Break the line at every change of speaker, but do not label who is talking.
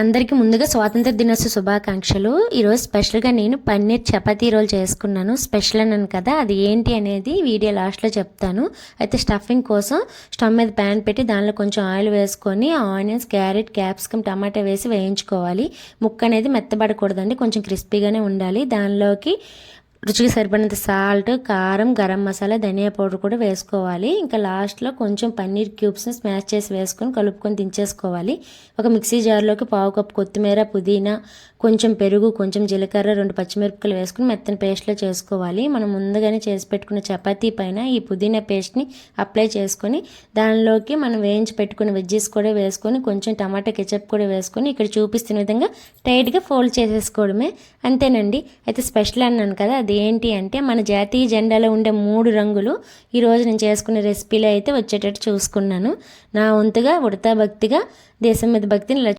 అందరికీ ముందుగా స్వాతంత్ర దినోత్సవ శుభాకాంక్షలు. ఈరోజు స్పెషల్గా నేను పన్నీర్ చపాతీ రోల్ చేసుకున్నాను. స్పెషల్ అన్నాను కదా అది ఏంటి అనేది వీడియో లాస్ట్లో చెప్తాను. అయితే స్టఫింగ్ కోసం స్టవ్ మీద ప్యాన్ పెట్టి దానిలో కొంచెం ఆయిల్ వేసుకొని ఆనియన్స్ క్యారెట్ క్యాప్సికమ్ టమాటా వేసి వేయించుకోవాలి. ముక్క అనేది మెత్తబడకూడదండి కొంచెం క్రిస్పీగానే ఉండాలి. దానిలోకి రుచికి సరిపడినంత సాల్ట్ కారం గరం మసాలా ధనియా పౌడర్ కూడా వేసుకోవాలి. ఇంకా లాస్ట్లో కొంచెం పన్నీర్ క్యూబ్స్ని స్మాష్ చేసి వేసుకొని కలుపుకొని దించేసుకోవాలి. ఒక మిక్సీ జార్లోకి పావు కప్పు కొత్తిమీర పుదీనా కొంచెం పెరుగు కొంచెం జీలకర్ర రెండు పచ్చిమిరపకాయలు వేసుకుని మెత్తని పేస్ట్లో చేసుకోవాలి. మనం ముందుగానే చేసి పెట్టుకున్న చపాతీ పైన ఈ పుదీనా పేస్ట్ని అప్లై చేసుకొని దానిలోకి మనం వేయించి పెట్టుకున్న వెజ్జెస్ కూడా వేసుకొని కొంచెం టమాటా కెచప్ కూడా వేసుకొని ఇక్కడ చూపిస్తున్న విధంగా టైట్గా ఫోల్డ్ చేసేసుకోవడమే. అంతేనండి. అయితే స్పెషల్ అన్నాను కదా అదేంటి అంటే మన జాతీయ జెండాలో ఉండే మూడు రంగులు ఈరోజు నేను చేసుకునే రెసిపీలో అయితే వచ్చేటట్టు చూసుకున్నాను. నా వంతుగా ఉడతా భక్తిగా దేశం మీద భక్తిని